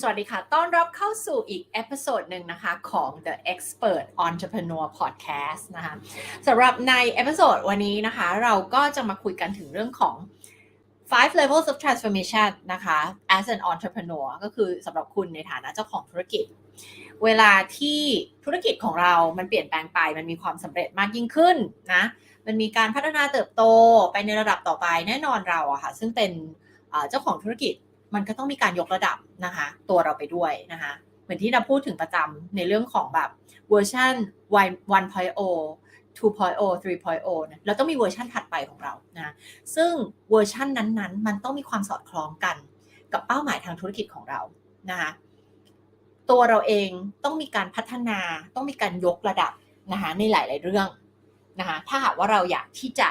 สวัสดีค่ะ ต้อนรับเข้าสู่อีกเอพิโซดหนึ่งนะคะของ The Expert Entrepreneur Podcast นะคะสำหรับในเอพิโซดวันนี้นะคะ เราก็จะมาคุยกันถึงเรื่องของ five levels of transformation นะคะ as an entrepreneur ก็คือสำหรับคุณในฐานะเจ้าของธุรกิจ เวลาที่ธุรกิจของเรา มันเปลี่ยนแปลงไป มันมีความสำเร็จมากยิ่งขึ้นนะ มันมีการพัฒนาเติบโตไปในระดับต่อไปแน่นอนเราอะค่ะ ซึ่งเป็นเจ้าของธุรกิจ มันก็ต้องมีการยกระดับนะคะ ตัวเราไปด้วยนะคะ เหมือนที่เราพูดถึงประจำในเรื่องของแบบเวอร์ชัน 1.0 2.0 3.0นะแล้วต้องมีเวอร์ชันถัดไปของเรานะซึ่งเวอร์ชันนั้นๆ มันต้องมีความสอดคล้องกันกับเป้าหมายทางธุรกิจของเรานะคะตัวเราเองต้องมีการพัฒนาต้องมีการยกระดับนะคะในหลาย ๆ เรื่องนะคะถ้าหากว่าเราอยากที่จะ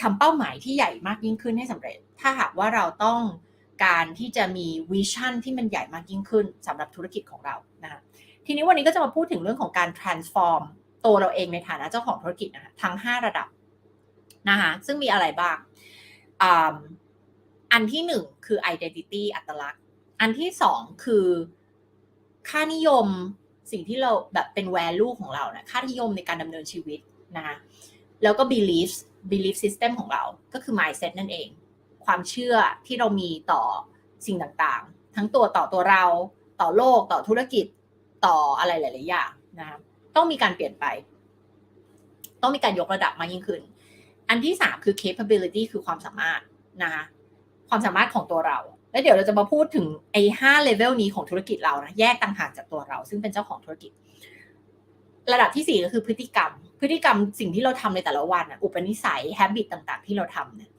ทำเป้าหมายที่ใหญ่มากยิ่งขึ้นให้สำเร็จ ถ้าหากว่าเราต้อง การที่จะมีวิชั่นที่มันใหญ่มากยิ่งขึ้นสำหรับธุรกิจของเรานะคะทีนี้วันนี้ก็จะมาพูดถึงเรื่องของการ transform ตัวเราเองในฐานะเจ้าของธุรกิจนะคะทั้ง 5 ระดับนะคะซึ่งมีอะไรบ้างออันที่หนึ่งคือ identity อัตลักษณ์ อันที่สองคือค่านิยมสิ่งที่เราแบบเป็น value ของเรานะค่านิยมในการดำเนินชีวิตนะคะแล้วก็ beliefs belief system ของเราก็คือ mindset นั่นเอง ความเชื่อที่เรามีต่อสิ่งต่างๆ ทั้งตัวต่อตัวเราต่อโลกต่อธุรกิจต่ออะไรหลาย ๆ อย่างนะคะต้องมีการเปลี่ยนไป ต้องมีการยกระดับมากยิ่งขึ้น อันที่สามคือ capability คือความสามารถนะคะความสามารถของตัวเรา แล้วเดี๋ยวเราจะมาพูดถึงไอ้ห้าเลเวลนี้ของธุรกิจเรานะแยกต่างหากจากตัวเรา ซึ่งเป็นเจ้าของธุรกิจ ระดับที่สี่ก็คือพฤติกรรม พฤติกรรมสิ่งที่เราทำในแต่ละวันอุปนิสัยแฮบิตต่าง ๆ ที่เราทำเนี่ย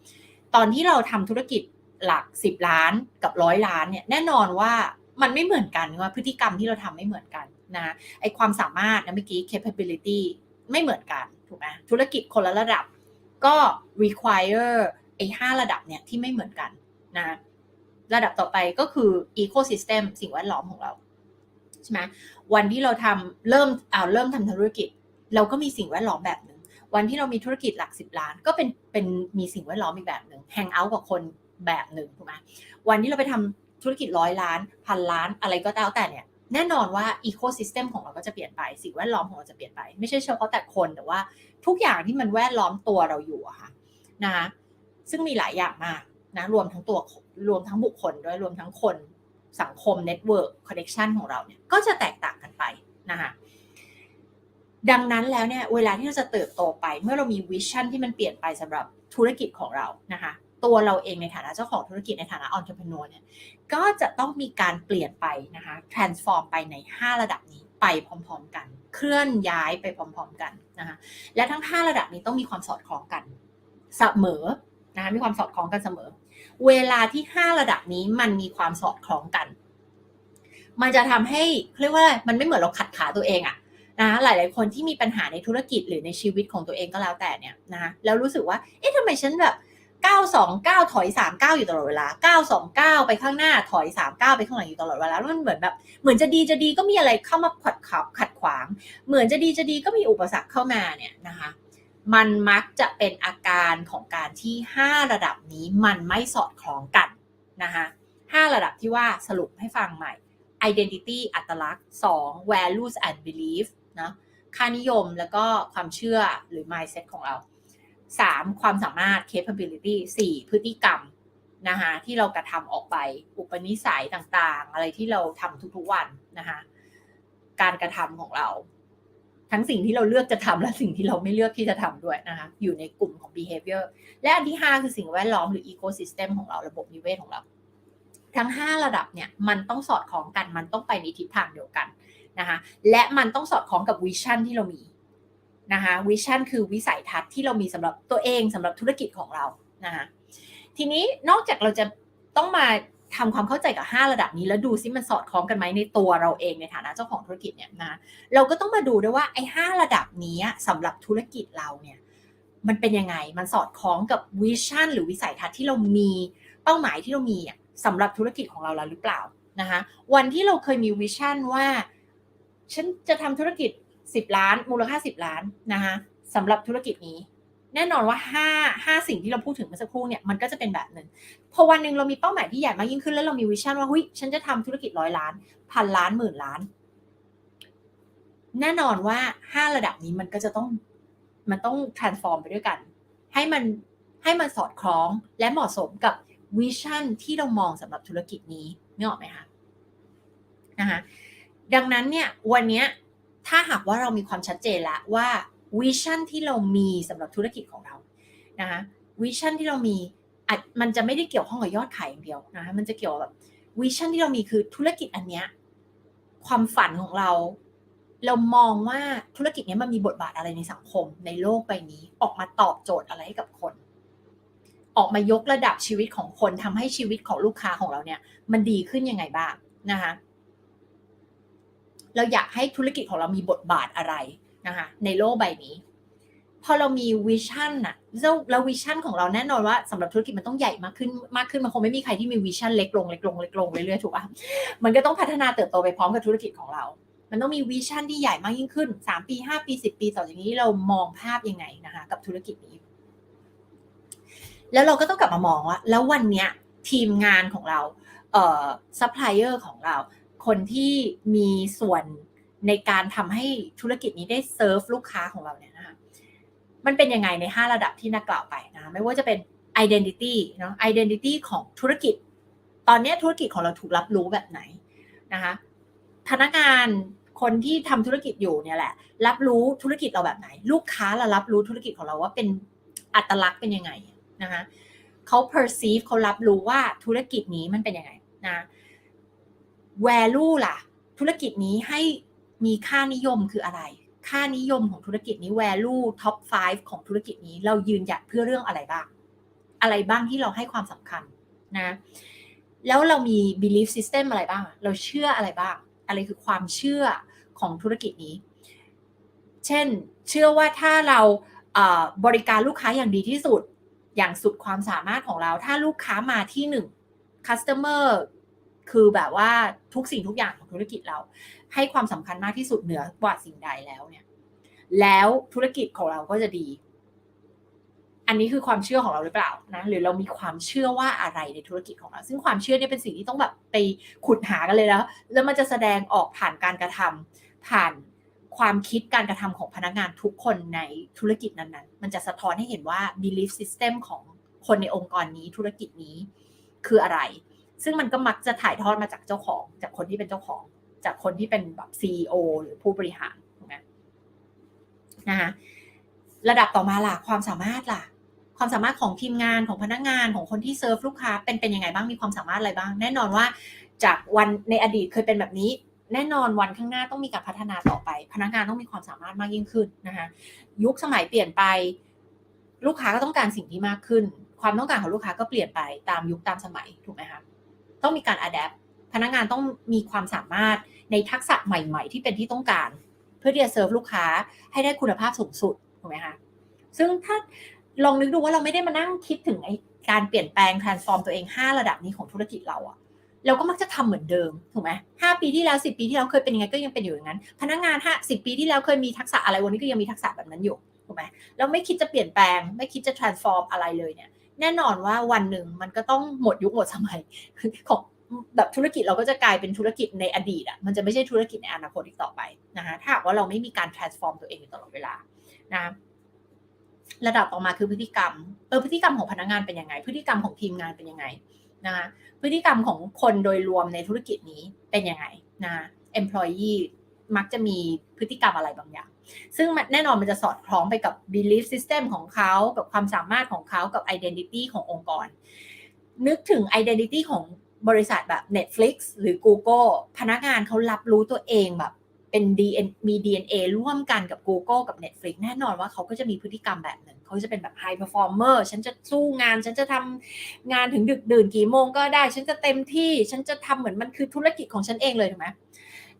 ตอนที่เราทำธุรกิจหลักสิบล้านกับร้อยล้านเนี่ยแน่นอนว่ามันไม่เหมือนกันว่าพฤติกรรมที่เราทำไม่เหมือนกันนะไอความสามารถนะเมื่อกี้ capability ไม่เหมือนกันถูกไหมธุรกิจคนละระดับก็ require ไอห้าระดับเนี่ยที่ไม่เหมือนกันนะระดับต่อไปก็คือ ecosystem สิ่งแวดล้อมของเราใช่ไหมวันที่เราทำเริ่มเอาเริ่มทำธุรกิจ เราก็มีสิ่งแวดล้อมแบบหนึ่ง วันที่เรามีธุรกิจหลักสิบล้าน ก็เป็นเป็นมีสิ่งแวดล้อมอีกแบบหนึ่งแฮงเอาท์กับคนแบบหนึ่งถูกไหมวันที่เราไปทำธุรกิจร้อยล้านพันล้านอะไรก็แล้วแต่เนี่ยแน่นอนว่าอีโคซิสเต็มของเราก็จะเปลี่ยนไปสิ่งแวดล้อมของเราจะเปลี่ยนไป ไม่ใช่เฉพาะแต่คนแต่ว่าทุกอย่างที่มันแวดล้อมตัวเราอยู่อะค่ะนะคะซึ่งมีหลายอย่างมากนะรวมทั้งตัวรวมทั้งบุคคลด้วยรวมทั้งคนสังคมเน็ตเวิร์กคอนเนคชันของเราเนี่ยก็จะแตกต่างกันไปนะคะ ดังนั้นแล้วเนี่ยเวลาที่เราจะเติบโตไป เมื่อเรามีวิชั่นที่มันเปลี่ยนไปสำหรับธุรกิจของเรานะคะ ตัวเราเองในฐานะเจ้าของธุรกิจในฐานะ entrepreneur เนี่ยก็จะต้องมีการเปลี่ยนไปนะคะ transform ไปใน 5 ระดับนี้ไปพร้อม ๆ กัน เคลื่อนย้ายไปพร้อม ๆ กันนะคะและทั้ง 5 ระดับนี้ต้องมีความสอดคล้องกันเสมอนะคะมีความสอดคล้องกันเสมอ เวลาที่ 5 ระดับนี้มันมีความสอดคล้องกัน มันจะทำให้เรียกว่ามันไม่เหมือนเราขัดขาตัวเองอะ นะหลาย ๆ คนที่มีปัญหาในธุรกิจหรือในชีวิตของตัวเองก็แล้วแต่เนี่ยนะแล้วรู้สึกว่า เอ๊ะทำไมฉันแบบ 929 ถอย 39 อยู่ตลอดเวลา 929 ไปข้างหน้าถอย 39 ไปข้างหลังอยู่ตลอดเวลาแล้วมันเหมือนแบบเหมือนจะดีจะดีก็มีอะไรเข้ามาขัดขับขัดขวาง เหมือนจะดีจะดีก็มีอุปสรรคเข้ามาเนี่ยนะคะมันมักจะเป็นอาการของการที่ 5 ระดับนี้มันไม่สอดคล้องกันนะคะ5ระดับที่ว่าสรุปให้ฟังใหม่ identity อัตลักษณ์ 2 values and belief นะค่านิยมแล้วก็ความเชื่อหรือ mindset ของเราสามความสามารถ capability สี่พฤติกรรมนะคะที่เรากระทำออกไป อุปนิสัยต่างๆ อะไรที่เราทำทุกๆวันนะคะการกระทำของเรา ทั้งสิ่งที่เราเลือกจะทำและสิ่งที่เราไม่เลือกที่จะทำด้วยนะคะอยู่ในกลุ่มของ behavior และอันที่ 5 คือสิ่งแวดล้อมหรือ ecosystem ของเราระบบนิเวศของเรา ทั้ง 5 ระดับเนี่ยมันต้องสอดคล้องกันมันต้องไปในทิศทางเดียวกัน นะคะและมันต้องสอดคล้องกับวิชั่นที่เรามีนะคะวิชั่นคือวิสัยทัศน์ที่เรามีสำหรับตัวเองสำหรับธุรกิจของเรานะคะทีนี้นอกจากเราจะต้องมาทำความเข้าใจกับ 5 ระดับนี้ แล้วดูซิมันสอดคล้องกันไหมในตัวเราเองในฐานะเจ้าของธุรกิจเนี่ยนะเราก็ต้องมาดูด้วยว่าไอ้หระดับนี้สำหรับธุรกิจเราเนี่ยมันเป็นยังไงมันสอดคล้องกับวิชั่นหรือวิสัยทัศน์ที่เรามีเป้าหมายที่เรามีสำหรับธุรกิจของเราแล้วหรือเปล่านะคะวันที่เราเคยมีวิชั่นว่า ฉันจะทำธุรกิจ 10 ล้าน มูลค่า 10 ล้านนะคะสำหรับธุรกิจนี้ แน่นอนว่าห้าห้าสิ่งที่เราพูดถึงเมื่อสักครู่เนี่ยมันก็จะเป็นแบบหนึ่งพอวันหนึ่งเรามีเป้าหมายที่ใหญ่มากยิ่งขึ้นแล้วเรามีวิชั่นว่าเฮ้ยฉันจะทำธุรกิจร้อยล้านพันล้านหมื่นล้าน แน่นอนว่าห้าระดับนี้มันก็จะต้องมันต้อง transform ไปด้วยกัน ให้มันให้มันสอดคล้องและเหมาะสมกับวิชั่นที่เรามองสำหรับธุรกิจนี้นึกออกไหมคะนะคะ ดังนั้นเนี่ยวันนี้ถ้าหากว่าเรามีความชัดเจนแล้วว่าวิชั่นที่เรามีสำหรับธุรกิจของเรานะคะวิชั่นที่เรามีมันจะไม่ได้เกี่ยวข้องกับยอดขายอย่างเดียวนะคะมันจะเกี่ยวกับวิชั่นที่เรามีคือธุรกิจอันเนี้ยความฝันของเรา เรามองว่าธุรกิจนี้มันมีบทบาทอะไรในสังคมในโลกใบนี้ ออกมาตอบโจทย์อะไรให้กับคน ออกมายกระดับชีวิตของคนทำให้ชีวิตของลูกค้าของเราเนี่ย มันดีขึ้นยังไงบ้างนะคะ เราอยากให้ธุรกิจของเรามีบทบาทอะไรนะคะในโลกใบนี้ พอเรามีวิชั่นอะแล้ววิชั่นของเราแน่นอนว่าสำหรับธุรกิจมันต้องใหญ่มากขึ้นมากขึ้นมันคงไม่มีใครที่มีวิชั่นเล็กลงเล็กลงเล็กลงเรื่อยๆถูกป่ะมันก็ต้องพัฒนาเติบโตไปพร้อมกับธุรกิจของเรา มันต้องมีวิชั่นที่ใหญ่มากยิ่งขึ้นสามปีห้าปีสิบปีต่อจากนี้เรามองภาพยังไงนะคะกับธุรกิจนี้ แล้วเราก็ต้องกลับมามองว่าแล้ววันเนี้ยทีมงานของเราเอ่อซัพพลายเออร์ของเรา คนที่มีส่วนในการทำให้ธุรกิจนี้ได้เซิร์ฟลูกค้าของเราเนี่ยนะคะมันเป็นยังไงใน 5 ระดับที่นักกล่าวไปนะ ไม่ว่าจะเป็น identity เนาะ identity ของธุรกิจ ตอนนี้ธุรกิจของเราถูกรับรู้แบบไหนนะคะพนักงานคนที่ทำธุรกิจอยู่เนี่ยแหละ รับรู้ธุรกิจเราแบบไหน ลูกค้าเรารับรู้ธุรกิจของเราว่าเป็นอัตลักษณ์เป็นยังไงนะคะเขา perceive เขารับรู้ว่าธุรกิจนี้มันเป็นยังไงนะ value ล่ะ ธุรกิจนี้ให้มีค่านิยมคืออะไร ค่านิยมของธุรกิจนี้ value top 5 ของธุรกิจนี้เรายืนหยัดเพื่อเรื่องอะไรบ้าง อะไรบ้างที่เราให้ความสำคัญนะ แล้วเรามี belief system อะไรบ้าง เราเชื่ออะไรบ้าง อะไรคือความเชื่อของธุรกิจนี้ เช่น เชื่อว่าถ้าเราบริการลูกค้าอย่างดีที่สุด อย่างสุดความสามารถของเรา ถ้าลูกค้ามาที่หนึ่ง customer คือแบบว่าทุกสิ่งทุกอย่างของธุรกิจเรา ให้ความสำคัญมากที่สุดเหนือกว่าสิ่งใดแล้วเนี่ย แล้วธุรกิจของเราก็จะดี อันนี้คือความเชื่อของเราหรือเปล่านะ หรือเรามีความเชื่อว่าอะไรในธุรกิจของเรา ซึ่งความเชื่อเนี่ยเป็นสิ่งที่ต้องแบบไปขุดหากันเลยแล้ว แล้วมันจะแสดงออกผ่านการกระทำผ่านความคิดการกระทำของพนักงานทุกคนในธุรกิจนั้นๆ มันจะสะท้อนให้เห็นว่า belief system ของคนในองค์กรนี้ธุรกิจนี้คืออะไร ซึ่งมันก็มักจะถ่ายทอดมาจากเจ้าของ จากคนที่เป็นเจ้าของ จากคนที่เป็นแบบ CEO หรือผู้บริหารถูกไหมนะคะระดับต่อมาล่ะความสามารถล่ะ ความสามารถของทีมงานของพนักงานของคนที่เซิร์ฟลูกค้าเป็นเป็นยังไงบ้างมีความสามารถอะไรบ้าง แน่นอนว่าจากวันในอดีตเคยเป็นแบบนี้ แน่นอนวันข้างหน้าต้องมีการพัฒนาต่อไป พนักงานต้องมีความสามารถมากยิ่งขึ้นนะคะยุคสมัยเปลี่ยนไป ลูกค้าก็ต้องการสิ่งที่มากขึ้น ความต้องการของลูกค้าก็เปลี่ยนไปตามยุคตามสมัยถูกไหมคะ ต้องมีการอัดแอปพนักงานต้องมีความสามารถในทักษะใหม่ ๆ ที่เป็นที่ต้องการ เพื่อที่จะเซิร์ฟลูกค้าให้ได้คุณภาพสูงสุดถูกไหมคะซึ่งถ้าลองนึกดูว่าเราไม่ได้มานั่งคิดถึงไอการเปลี่ยนแปลง transform ตัวเอง 5 ระดับนี้ของธุรกิจเราอะเราก็มักจะทำเหมือนเดิมถูกไหมห้าปีที่แล้วสิปีที่แล้วเคยเป็นยังไงก็ยังเป็นอยู่อย่างนั้น พนักงานห้าสิปีที่แล้วเคยมีทักษะอะไรวันนี้ก็ยังมีทักษะแบบนั้นอยู่ถูกไหมเราไม่คิดจะเปลี่ยนแปลง ไม่คิดจะ transform อะไรเลยเนี่ย แน่นอนว่าวันหนึ่งมันก็ต้องหมดยุคหมดสมัยของแบบธุรกิจเราก็จะกลายเป็นธุรกิจในอดีตอะมันจะไม่ใช่ธุรกิจในอนาคตอีกต่อไปนะคะถ้าหากว่าเราไม่มีการ transform ตัวเองอยู่ตลอดเวลานะระดับต่อมาคือพฤติกรรมเออพฤติกรรมของพนักงานเป็นยังไง พฤติกรรมของทีมงานเป็นยังไงนะคะพฤติกรรมของคนโดยรวมในธุรกิจนี้เป็นยังไงนะ employee มักจะมีพฤติกรรมอะไรบางอย่าง ซึ่งแน่นอนมันจะสอดคล้องไปกับ belief system ของเขา กับความสามารถของเขา กับ identity ขององค์กร นึกถึง identity ของบริษัทแบบ Netflix หรือ Google พนักงานเขารับรู้ตัวเองแบบเป็น DN มี DNA ร่วมกันกับ Google กับ Netflix แน่นอนว่าเขาก็จะมีพฤติกรรมแบบหนึ่งเขาจะเป็นแบบ high performer ฉันจะสู้งาน ฉันจะทำงานถึงดึกดื่นกี่โมงก็ได้ ฉันจะเต็มที่ ฉันจะทำเหมือนมันคือธุรกิจของฉันเองเลยถูกไหม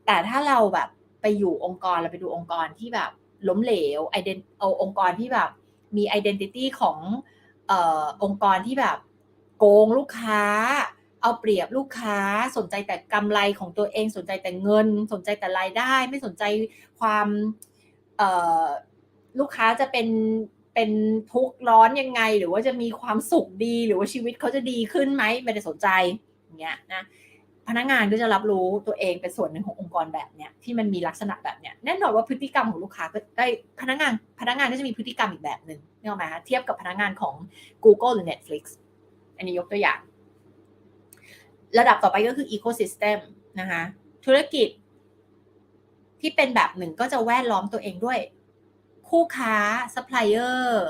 แต่ถ้าเราแบบ ไปอยู่องค์กรเราไปดูองค์กรที่แบบล้มเหลวไอเดนเอาองค์กรที่แบบ มี identity ของเอ่อองค์กรที่แบบโกงลูกค้า เอาเปรียบลูกค้าสนใจแต่กำไรของตัวเองสนใจแต่เงิน สนใจแต่รายได้ ไม่สนใจความลูกค้าจะเป็นเป็นทุกข์ร้อนยังไง หรือว่าจะมีความสุขดีหรือว่าชีวิตเขาจะดีขึ้นไหมไม่ได้สนใจอย่างเงี้ยนะ พนักงานก็จะรับรู้ตัวเองเป็นส่วนหนึ่งขององค์กรแบบเนี้ยที่มันมีลักษณะแบบเนี้ยแน่นอนว่าพฤติกรรมของลูกค้าก็ได้พนักงานพนักงานก็จะมีพฤติกรรมอีกแบบหนึ่งนี่หรอไหมคะเทียบกับพนักงานของ Google หรือ Netflix อันนี้ยกตัวอย่าง ระดับต่อไปก็คือ Ecosystem นะคะธุรกิจ ที่เป็นแบบหนึ่งก็จะแวดล้อมตัวเองด้วย คู่ค้าซัพพลายเออร์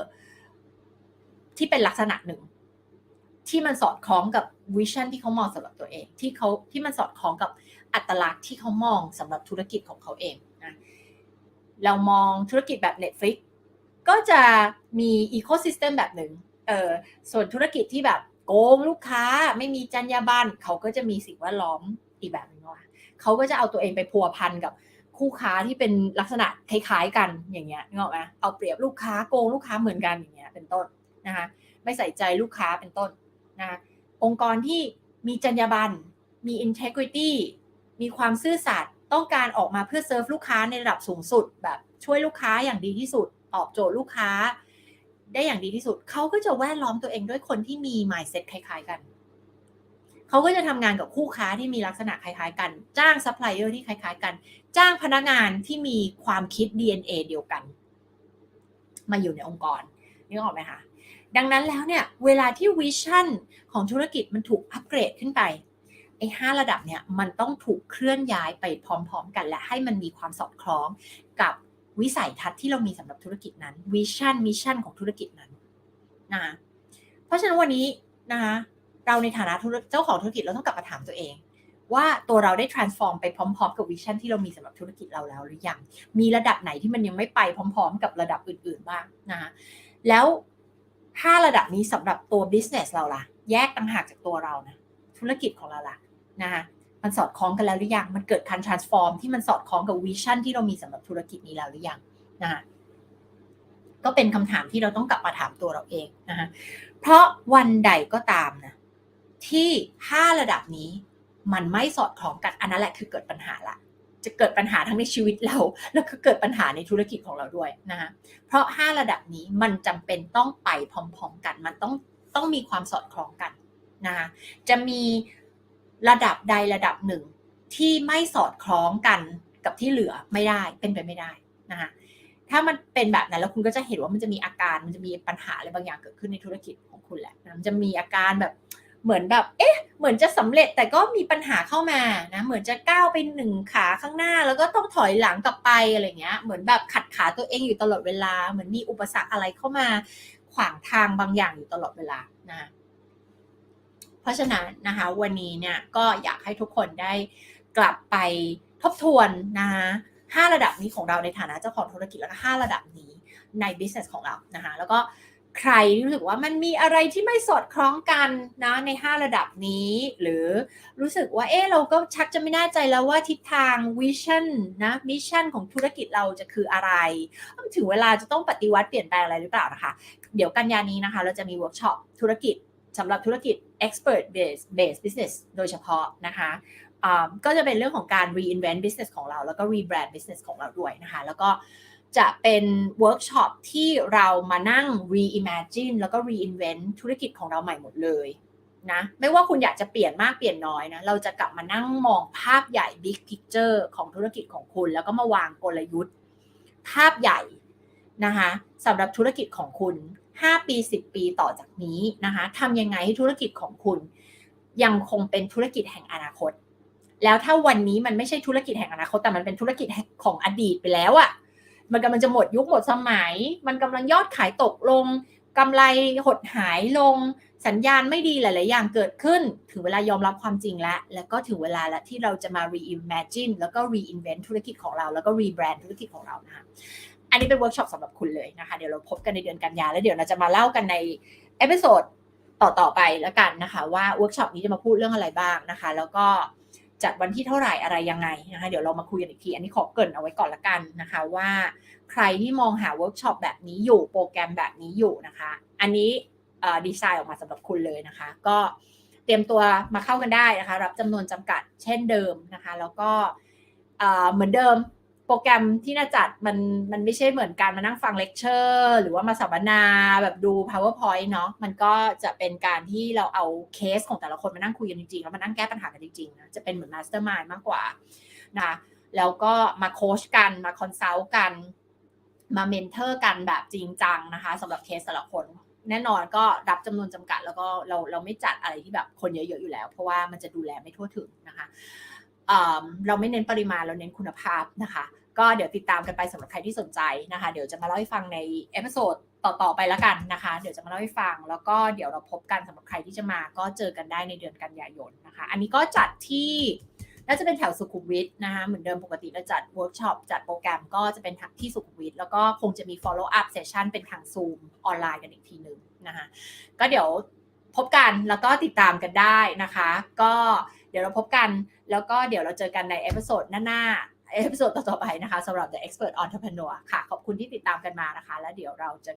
ที่เป็นลักษณะหนึ่ง ที่มันสอดคล้องกับวิชั่นที่เขามองสำหรับตัวเอง ที่เขาที่มันสอดคล้องกับอัตลักษณ์ที่เขามองสำหรับธุรกิจของเขาเองนะเรามองธุรกิจแบบ Netflix ก็จะมีอีโคซิสเต็มแบบหนึ่งเออส่วนธุรกิจที่แบบโกงลูกค้าไม่มีจรรยาบรรณเขาก็จะมีสิ่งแวดล้อมอีกแบบหนึงว่าเขาก็จะเอาตัวเองไปพัวพันกับคู่ค้าที่เป็นลักษณะคล้ายๆกันอย่างเงี้ยนึกออกไหมเอาเปรียบลูกค้าโกงลูกค้าเหมือนกันอย่างเงี้ยเป็นต้นนะคะไม่ใส่ใจลูกค้าเป็นต้น นะองค์กรที่มีจรรยาบรรณมี integrity มีความซื่อสัตย์ต้องการออกมาเพื่อเซิร์ฟลูกค้าในระดับสูงสุด แบบช่วยลูกค้าอย่างดีที่สุด ตอบโจทย์ลูกค้า ได้อย่างดีที่สุด เขาก็จะแวดล้อมตัวเองด้วยคนที่มี mindset คล้าย ๆ กัน เขาก็จะทำงานกับคู่ค้าที่มีลักษณะคล้าย ๆ กัน จ้างซัพพลายเออร์ที่คล้าย ๆ กัน จ้างพนักงานที่มีความคิด DNA เดียวกัน มาอยู่ในองค์กรนึกออกไหมคะ ดังนั้นแล้วเนี่ยเวลาที่วิชั่นของธุรกิจมันถูกอัปเกรดขึ้นไปไอ้ห้าระดับเนี่ยมันต้องถูกเคลื่อนย้ายไปพร้อม ๆ กัน และให้มันมีความสอดคล้องกับวิสัยทัศน์ที่เรามีสำหรับธุรกิจนั้นวิชั่นมิชชั่นของธุรกิจนั้นนะเพราะฉะนั้นวันนี้นะคะเราในฐานะเจ้าของธุรกิจเราต้องกลับมาถามตัวเอง ว่าตัวเราได้ transform ไปพร้อม ๆ กับวิชั่นที่เรามีสำหรับธุรกิจเราแล้วหรือยังมีระดับไหนที่มันยังไม่ไปพร้อม ๆ กับระดับอื่นๆบ้างนะคะแล้ว ถ้าระดับนี้สำหรับตัว business เราล่ะ แยกต่างหากจากตัวเรานะธุรกิจของเราล่ะนะคะมันสอดคล้องกันแล้วหรือยัง มันเกิดการ transform ที่มันสอดคล้องกับวิชั่นที่เรามีสำหรับธุรกิจนี้แล้วหรือยังนะคะก็เป็นคำถามที่เราต้องกลับมาถามตัวเราเองนะคะเพราะวันใดก็ตามนะที่ห้าระดับนี้มันไม่สอดคล้องกันอันนั้นแหละคือเกิดปัญหาละ จะเกิดปัญหาทั้งในชีวิตเรา แล้วก็เกิดปัญหาในธุรกิจของเราด้วยนะคะเพราะห้าระดับนี้มันจำเป็นต้องไปพร้อม ๆ กัน มันต้องต้องมีความสอดคล้องกันนะคะจะมีระดับใดระดับหนึ่ง ที่ไม่สอดคล้องกันกับที่เหลือไม่ได้เป็นไปไม่ได้นะคะถ้ามันเป็นแบบนั้นแล้วคุณก็จะเห็นว่ามันจะมีอาการมันจะมีปัญหาอะไรบางอย่างเกิดขึ้นในธุรกิจของคุณแหละมันจะมีอาการแบบ เหมือนแบบ เอ๊ะ เหมือนจะสำเร็จแต่ก็มีปัญหาเข้ามานะ เหมือนจะก้าวไปหนึ่งขาข้างหน้า แล้วก็ต้องถอยหลังกลับไปอะไรเงี้ย เหมือนแบบขัดขาตัวเองอยู่ตลอดเวลา เหมือนมีอุปสรรคอะไรเข้ามาขวางทางบางอย่างอยู่ตลอดเวลานะเพราะฉะนั้นนะคะวันนี้เนี่ยก็อยากให้ทุกคนได้กลับไปทบทวนนะคะห้าระดับนี้ของเราในฐานะเจ้าของธุรกิจแล้วก็ห้าระดับนี้ใน business ของเรานะคะแล้วก็ ใครรู้สึกว่ามันมีอะไรที่ไม่สอดคล้องกันนะใน 5 ระดับนี้ หรือรู้สึกว่าเออเราก็ชักจะไม่แน่ใจแล้วว่าทิศทางวิชั่นนะมิชชั่นของธุรกิจเราจะคืออะไร ถึงเวลาจะต้องปฏิวัติเปลี่ยนแปลงอะไรหรือเปล่านะคะ เดี๋ยวกันยานี้นะคะ เราจะมีเวิร์กช็อปธุรกิจสำหรับธุรกิจ expert base base business โดยเฉพาะนะคะก็จะเป็นเรื่องของการ reinvent business ของเรา แล้วก็ rebrand business ของเราด้วยนะคะ แล้วก็ จะเป็นเวิร์กช็อปที่เรามานั่ง reimagine แล้วก็ reinvent ธุรกิจของเราใหม่หมดเลยนะไม่ว่าคุณอยากจะเปลี่ยนมากเปลี่ยนน้อยนะเราจะกลับมานั่งมองภาพใหญ่ big picture ของธุรกิจของคุณ แล้วก็มาวางกลยุทธ์ ภาพใหญ่นะคะสำหรับธุรกิจของคุณ 5 ปี 10 ปีต่อจากนี้นะคะทำยังไงให้ธุรกิจของคุณ ยังคงเป็นธุรกิจแห่งอนาคต แล้วถ้าวันนี้มันไม่ใช่ธุรกิจแห่งอนาคตแต่มันเป็นธุรกิจของอดีตไปแล้วอะ มันกำลังจะหมดยุคหมดสมัย มันกำลังยอดขายตกลงกำไรหดหายลงสัญญาณไม่ดีหลาย ๆ อย่างเกิดขึ้น ถึงเวลายอมรับความจริงแล้ว แล้วก็ถึงเวลาแล้วที่เราจะมา reimagine แล้วก็ reinvent ธุรกิจของเรา แล้วก็ rebrand ธุรกิจของเรานะคะอันนี้เป็นเวิร์กช็อปสำหรับคุณเลยนะคะ เดี๋ยวเราพบกันในเดือนกันยา แล้วเดี๋ยวเราจะมาเล่ากันในเอพิโซดต่อ ๆ ไปแล้วกันนะคะ ว่าเวิร์กช็อปนี้จะมาพูดเรื่องอะไรบ้างนะคะ แล้วก็ จัดวันที่เท่าไหร่อะไรยังไงนะคะเดี๋ยวเรามาคุยกันอีกที อันนี้ขอเกินเอาไว้ก่อนละกันนะคะว่าใครที่มองหาเวิร์กช็อปแบบนี้อยู่โปรแกรมแบบนี้อยู่นะคะ อันนี้ดีไซน์ออกมาสำหรับคุณเลยนะคะ ก็เตรียมตัวมาเข้ากันได้นะคะ รับจำนวนจำกัดเช่นเดิมนะคะ แล้วก็เหมือนเดิม โปรแกรมที่น่าจัดมันมันไม่ใช่เหมือนการมานั่งฟังเลคเชอร์หรือว่ามาสัมมนาแบบดู powerpoint เนาะมันก็จะเป็นการที่เราเอาเคสของแต่ละคนมานั่งคุยกันจริงๆ แล้วมานั่งแก้ปัญหากันจริงๆนะจะเป็นเหมือน mastermind มากกว่านะแล้วก็มาโค้ชกันมาคอนซัลท์กัน มาเมนเทอร์กันแบบจริงจังนะคะสำหรับเคสแต่ละคนแน่นอนก็รับจำนวนจำกัดแล้วก็เราเราไม่จัดอะไรที่แบบคนเยอะๆอยู่แล้ว เพราะว่ามันจะดูแลไม่ทั่วถึงนะคะ เราไม่เน้นปริมาณเราเน้นคุณภาพนะคะ ก็เดี๋ยวติดตามกันไปสำหรับใครที่สนใจนะคะ เดี๋ยวจะมาเล่าให้ฟังในเอพิโซดต่อๆไปแล้วกันนะคะ เดี๋ยวจะมาเล่าให้ฟัง แล้วก็เดี๋ยวเราพบกันสำหรับใครที่จะมาก็เจอกันได้ในเดือนกันยายนนะคะ อันนี้ก็จัดที่น่าจะเป็นแถวสุขุมวิทนะคะเหมือนเดิมปกติเราจัดเวิร์กช็อปจัดโปรแกรมก็จะเป็นที่สุขุมวิทแล้วก็คงจะมี follow up session เป็นทางซูมออนไลน์กันอีกทีหนึ่งนะคะก็เดี๋ยวพบกันแล้วก็ติดตามกันได้นะคะ ก็เดี๋ยวเราพบกัน แล้วก็เดี๋ยวเราเจอกันในเอพิโซดหน้าๆเอพิโซดต่อๆไปนะคะสำหรับ The Expert Entrepreneur ค่ะ ขอบคุณที่ติดตามกันมานะคะ แล้วเดี๋ยวเราจะ